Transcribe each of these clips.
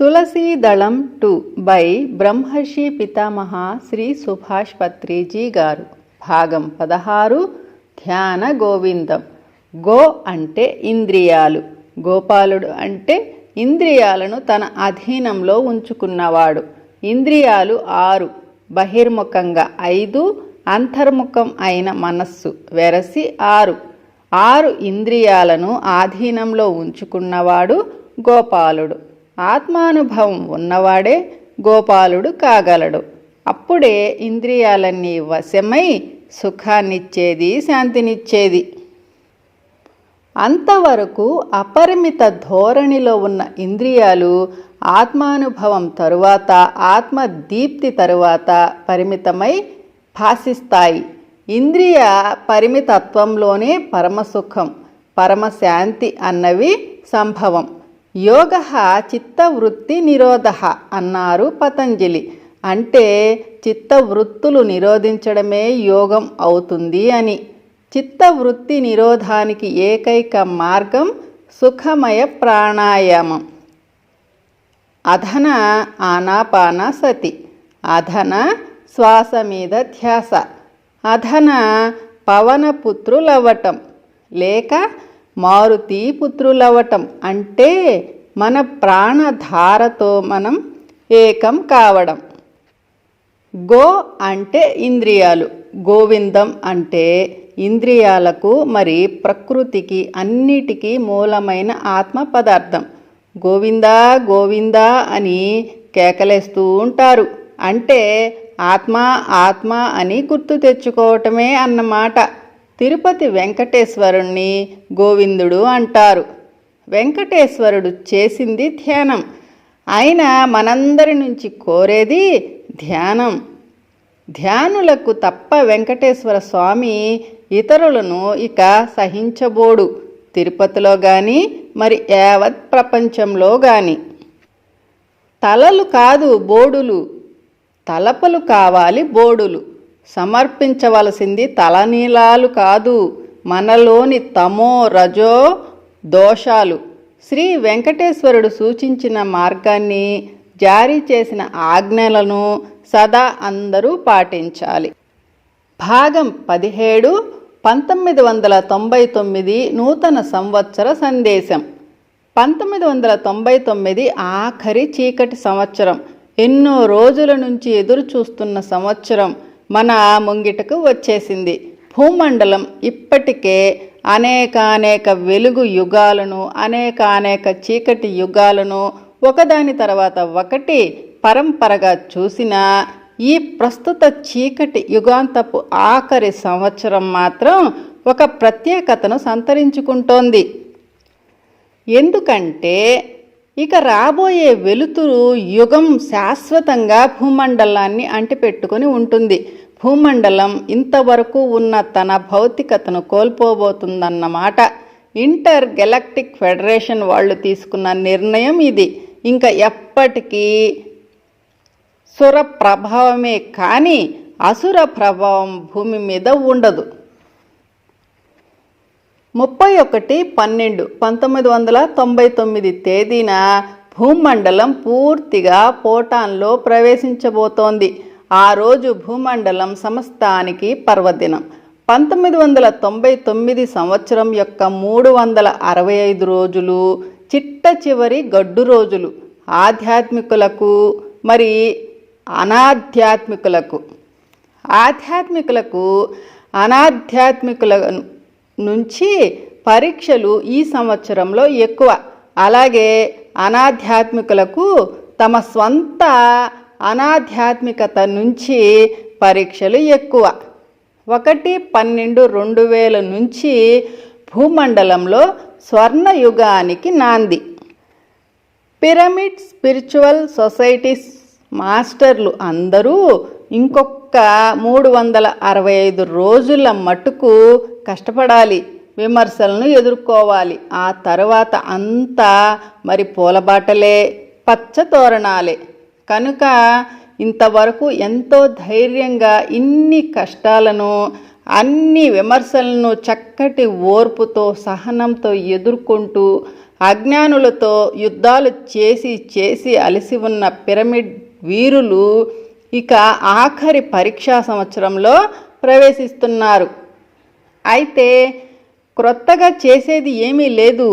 Tulasidalam to buy బ్రహ్మర్షి పితామహ శ్రీ సుభాష్ పత్రిజీ గారు. భాగం పదహారు ధ్యాన గోవిందం. గో అంటే ఇంద్రియాలు. గోపాలుడు అంటే ఇంద్రియాలను తన అధీనంలో ఉంచుకున్నవాడు. ఇంద్రియాలు ఆరు బహిర్ముఖంగా ఐదు అంతర్ముఖం అయిన మనస్సు వెరసి ఆరు. ఆరు ఇంద్రియాలను ఆధీనంలో ఉంచుకున్నవాడు గోపాలుడు. ఆత్మానుభవం ఉన్నవాడే గోపాలుడు కాగలడు. అప్పుడే ఇంద్రియాలన్నీ వశమై సుఖాన్నిచ్చేది శాంతినిచ్చేది. అంతవరకు అపరిమిత ధోరణిలో ఉన్న ఇంద్రియాలు ఆత్మానుభవం తరువాత ఆత్మదీప్తి తరువాత పరిమితమై భాసిస్తాయి. ఇంద్రియ పరిమితత్వంలోనే పరమసుఖం పరమశాంతి అన్నవి సంభవం. యోగ చిత్తవృత్తి నిరోధ అన్నారు పతంజలి. అంటే చిత్తవృత్తులు నిరోధించడమే యోగం అవుతుంది అని. చిత్తవృత్తి నిరోధానికి ఏకైక మార్గం సుఖమయ ప్రాణాయామం. అధన ఆనాపాన సతి. అధన శ్వాస మీద ధ్యాస. అధన పవనపుత్రులవ్వటం లేక మారుతి పుత్రులవటం అంటే మన ప్రాణధారతో మనం ఏకం కావడం. గో అంటే ఇంద్రియాలు. గోవిందం అంటే ఇంద్రియాలకు మరి ప్రకృతికి అన్నిటికీ మూలమైన ఆత్మ పదార్థం. గోవిందా గోవిందా అని కేకలేస్తూ ఉంటారు. అంటే ఆత్మ ఆత్మ అని గుర్తు తెచ్చుకోవటమే అన్నమాట. తిరుపతి వెంకటేశ్వరుణ్ణి గోవిందుడు అంటారు. వెంకటేశ్వరుడు చేసింది ధ్యానం. ఆయన మనందరి నుంచి కోరేది ధ్యానం. ధ్యానులకు తప్ప వెంకటేశ్వర స్వామి ఇతరులను ఇక సహించబోడు. తిరుపతిలో కానీ మరి యావత్ ప్రపంచంలో కానీ తలలు కాదు బోడులు. తలపలు కావాలి బోడులు. సమర్పించవలసింది తలనీలాలు కాదు మనలోని తమో రజో దోషాలు. శ్రీ వెంకటేశ్వరుడు సూచించిన మార్గాన్ని జారీ చేసిన ఆజ్ఞలను సదా అందరూ పాటించాలి. భాగం పదిహేడు పంతొమ్మిది వందల తొంభై తొమ్మిది నూతన సంవత్సర సందేశం. పంతొమ్మిది వందల తొంభై తొమ్మిది ఆఖరి చీకటి సంవత్సరం. ఎన్నో రోజుల నుంచి ఎదురు చూస్తున్న సంవత్సరం. మన ముంగిటకు వచ్చేసింది. భూమండలం ఇప్పటికే అనేకానేక వెలుగు యుగాలను అనేకానేక చీకటి యుగాలను ఒకదాని తర్వాత ఒకటి పరంపరగా చూసిన ఈ ప్రస్తుత చీకటి యుగాంతపు ఆఖరి సంవత్సరం మాత్రం ఒక ప్రత్యేకతను సంతరించుకుంటోంది. ఎందుకంటే ఇక రాబోయే వెలుతురు యుగం శాశ్వతంగా భూమండలాన్ని అంటిపెట్టుకుని ఉంటుంది. భూమండలం ఇంతవరకు ఉన్న తన భౌతికతను కోల్పోబోతుందన్నమాట ఇంటర్ గెలక్టిక్ ఫెడరేషన్ వాళ్ళు తీసుకున్న నిర్ణయం ఇది. ఇంకా ఎప్పటికీ సుర ప్రభావమే కానీ అసుర ప్రభావం భూమి మీద ఉండదు. ముప్పై ఒకటి పన్నెండు పంతొమ్మిది వందల తొంభై తొమ్మిది తేదీన భూమండలం పూర్తిగా పోటాన్లో ప్రవేశించబోతోంది. ఆ రోజు భూమండలం సమస్తానికి పర్వదినం. పంతొమ్మిది వందల తొంభై తొమ్మిది సంవత్సరం యొక్క మూడు వందల అరవై ఐదు రోజులు చిట్ట చివరి గడ్డు రోజులు. ఆధ్యాత్మికులకు మరి అనాధ్యాత్మికులకు. ఆధ్యాత్మికులకు అనాధ్యాత్మికులను నుంచి పరీక్షలు ఈ సంవత్సరంలో ఎక్కువ. అలాగే అనాధ్యాత్మికులకు తమ స్వంత అనాధ్యాత్మికత నుంచి పరీక్షలు ఎక్కువ. ఒకటి పన్నెండు రెండు వేల నుంచి భూమండలంలో స్వర్ణయుగానికి నాంది. పిరమిడ్ స్పిరిచువల్ సొసైటీస్ మాస్టర్లు అందరూ ఇంకొక మూడు వందల అరవై ఐదు రోజుల మటుకు కష్టపడాలి విమర్శలను ఎదుర్కోవాలి. ఆ తర్వాత అంతా మరి పూలబాటలే పచ్చ తోరణాలే. కనుక ఇంతవరకు ఎంతో ధైర్యంగా ఇన్ని కష్టాలను అన్ని విమర్శలను చక్కటి ఓర్పుతో సహనంతో ఎదుర్కొంటూ అజ్ఞానులతో యుద్ధాలు చేసి చేసి అలసి ఉన్న పిరమిడ్ వీరులు ఇక ఆఖరి పరీక్షా సంవత్సరంలో ప్రవేశిస్తున్నారు. అయితే క్రొత్తగా చేసేది ఏమీ లేదు.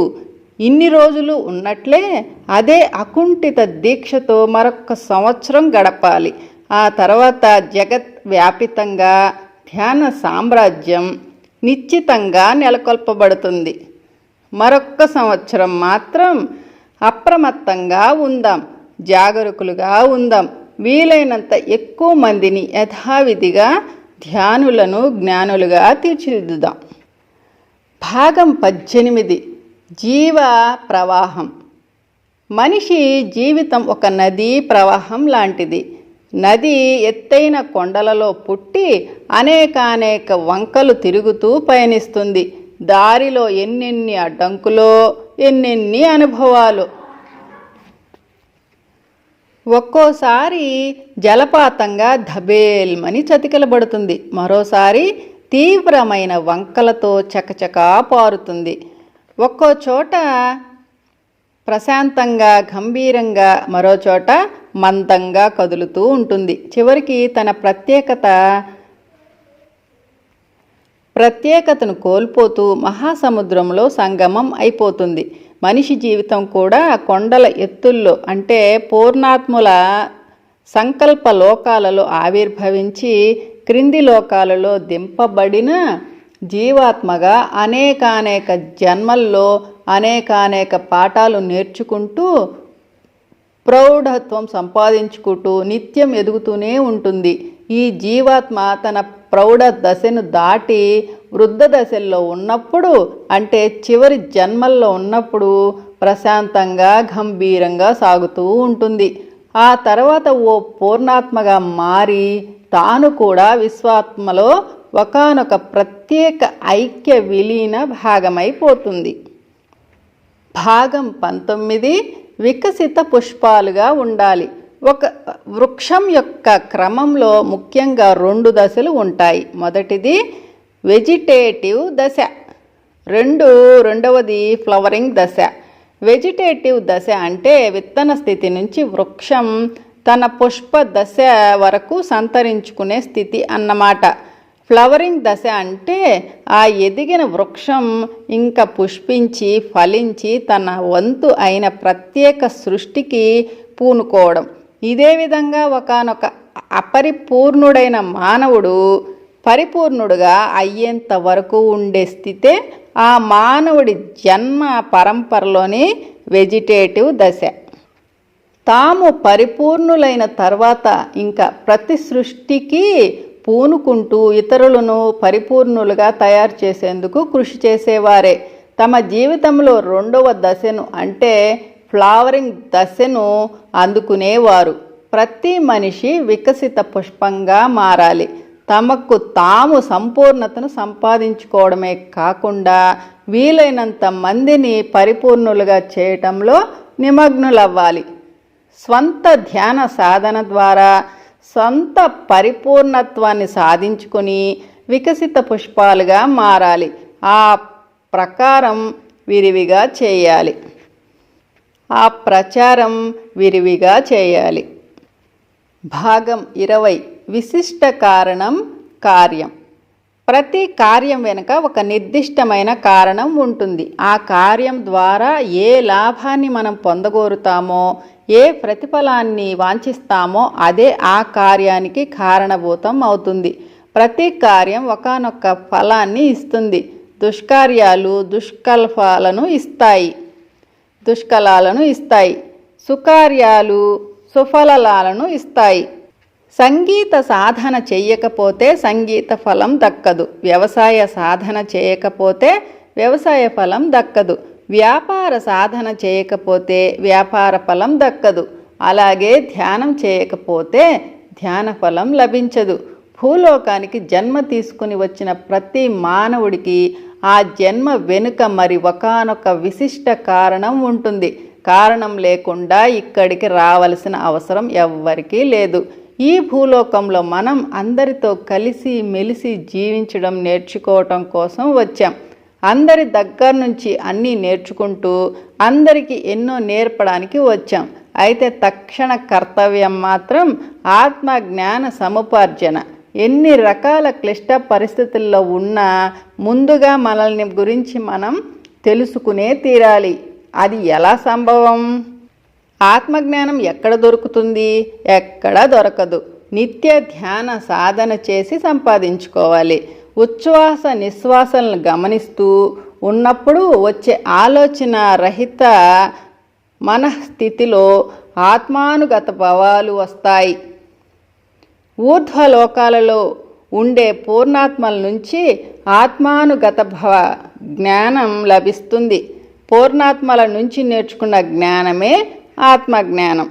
ఇన్ని రోజులు ఉన్నట్లే అదే అకుంఠిత దీక్షతో మరొక సంవత్సరం గడపాలి. ఆ తర్వాత జగత్ వ్యాపితంగా ధ్యాన సామ్రాజ్యం నిశ్చితంగా నెలకొల్పబడుతుంది. మరొక్క సంవత్సరం మాత్రం అప్రమత్తంగా ఉందాం జాగరూకులుగా ఉందాం. వీలైనంత ఎక్కువ మందిని యథావిధిగా ధ్యానులను జ్ఞానులుగా తీర్చిదిద్దుదాం. భాగం పద్దెనిమిది. జీవ ప్రవాహం. మనిషి జీవితం ఒక నదీ ప్రవాహం లాంటిది. నది ఎత్తైన కొండలలో పుట్టి అనేకానేక వంకలు తిరుగుతూ పయనిస్తుంది. దారిలో ఎన్నెన్ని అడ్డంకులో ఎన్నెన్ని అనుభవాలు ఒక్కోసారి జలపాతంగా ధబేల్మని చతికిలబడుతుంది. మరోసారి తీవ్రమైన వంకలతో చకచకా పారుతుంది. ఒక్కో చోట ప్రశాంతంగా గంభీరంగా మరో చోట మందంగా కదులుతూ ఉంటుంది. చివరికి తన ప్రత్యేకత ప్రత్యేకతను కోల్పోతూ మహాసముద్రంలో సంగమం అయిపోతుంది. మనిషి జీవితం కూడా కొండల ఎత్తుల్లో అంటే పూర్ణాత్ముల సంకల్ప లోకాలలో ఆవిర్భవించి క్రింది లోకాలలో దింపబడిన జీవాత్మగా అనేకానేక జన్మల్లో అనేకానేక పాఠాలు నేర్చుకుంటూ ప్రౌఢత్వం సంపాదించుకుంటూ నిత్యం ఎదుగుతూనే ఉంటుంది. ఈ జీవాత్మ తన ప్రౌఢ దశను దాటి వృద్ధ దశల్లో ఉన్నప్పుడు అంటే చివరి జన్మల్లో ఉన్నప్పుడు ప్రశాంతంగా గంభీరంగా సాగుతూ ఉంటుంది. ఆ తర్వాత ఓ పూర్ణాత్మగా మారి తాను కూడా విశ్వాత్మలో ఒకానొక ప్రత్యేక ఐక్య విలీన భాగమైపోతుంది. భాగం పంతొమ్మిది వికసిత పుష్పాలుగా ఉండాలి. ఒక వృక్షం యొక్క క్రమంలో ముఖ్యంగా రెండు దశలు ఉంటాయి. మొదటిది వెజిటేటివ్ దశ. రెండు రెండవది ఫ్లవరింగ్ దశ. వెజిటేటివ్ దశ అంటే విత్తన స్థితి నుంచి వృక్షం తన పుష్ప దశ వరకు సంతరించుకునే స్థితి అన్నమాట. ఫ్లవరింగ్ దశ అంటే ఆ ఎదిగిన వృక్షం ఇంకా పుష్పించి ఫలించి తన వంతు అయిన ప్రత్యేక సృష్టికి పూనుకోవడం. ఇదే విధంగా ఒకనొక అపరిపూర్ణుడైన మానవుడు పరిపూర్ణుడుగా అయ్యేంత వరకు ఉండే స్థితే ఆ మానవుడి జన్మ పరంపరలోని వెజిటేటివ్ దశ. తాము పరిపూర్ణులైన తర్వాత ఇంకా ప్రతి సృష్టికి పూనుకుంటూ ఇతరులను పరిపూర్ణులుగా తయారు చేసేందుకు కృషి చేసేవారే. తమ జీవితంలో రెండవ దశను అంటే ఫ్లవరింగ్ దశను అందుకునేవారు. ప్రతి మనిషి వికసిత పుష్పంగా మారాలి. తమకు తాము సంపూర్ణతను సంపాదించుకోవడమే కాకుండా వీలైనంత మందిని పరిపూర్ణులుగా చేయటంలో నిమగ్నులవ్వాలి. స్వంత ధ్యాన సాధన ద్వారా సొంత పరిపూర్ణత్వాన్ని సాధించుకొని వికసిత పుష్పాలుగా మారాలి. ఆ ప్రకారం విరివిగా చేయాలి. ఆ ప్రచారం విరివిగా చేయాలి. భాగం ఇరవై. విశిష్ట కారణం కార్యం. ప్రతి కార్యం వెనుక ఒక నిర్దిష్టమైన కారణం ఉంటుంది. ఆ కార్యం ద్వారా ఏ లాభాన్ని మనం పొందగోరుతామో ఏ ప్రతిఫలాన్ని వాంఛిస్తామో అదే ఆ కార్యానికి కారణభూతం అవుతుంది. ప్రతి కార్యం ఒకనొక ఫలాన్ని ఇస్తుంది. దుష్కార్యాలు దుష్కల్పాలను ఇస్తాయి. దుష్కలాలను ఇస్తాయి. సుకార్యాలు సుఫలాలను ఇస్తాయి. సంగీత సాధన చెయ్యకపోతే సంగీత ఫలం దక్కదు. వ్యవసాయ సాధన చేయకపోతే వ్యవసాయ ఫలం దక్కదు. వ్యాపార సాధన చేయకపోతే వ్యాపార ఫలం దక్కదు. అలాగే ధ్యానం చేయకపోతే ధ్యాన ఫలం లభించదు. భూలోకానికి జన్మ తీసుకుని వచ్చిన ప్రతి మానవుడికి ఆ జన్మ వెనుక మరి ఒకానొక విశిష్ట కారణం ఉంటుంది. కారణం లేకుండా ఇక్కడికి రావలసిన అవసరం ఎవ్వరికీ లేదు. ఈ భూలోకంలో మనం అందరితో కలిసి మెలిసి జీవించడం నేర్చుకోవటం కోసం వచ్చాం. అందరి దగ్గర నుంచి అన్నీ నేర్చుకుంటూ అందరికీ ఎన్నో నేర్పడానికి వచ్చాం. అయితే తక్షణ కర్తవ్యం మాత్రం ఆత్మ జ్ఞాన సముపార్జన. ఎన్ని రకాల క్లిష్ట పరిస్థితుల్లో ఉన్నా ముందుగా మనల్ని గురించి మనం తెలుసుకునే తీరాలి. అది ఎలా సంభవం? ఆత్మజ్ఞానం ఎక్కడ దొరుకుతుంది? ఎక్కడ దొరకదు. నిత్య ధ్యాన సాధన చేసి సంపాదించుకోవాలి. ఉచ్ఛ్వాస నిశ్వాసలను గమనిస్తూ ఉన్నప్పుడు వచ్చే ఆలోచన రహిత మనస్థితిలో ఆత్మానుగత భావాలు వస్తాయి. ఊర్ధ్వలోకాలలో ఉండే పూర్ణాత్మల నుంచి ఆత్మానుగత భవ జ్ఞానం లభిస్తుంది. పూర్ణాత్మల నుంచి నేర్చుకున్న జ్ఞానమే ఆత్మజ్ఞానం.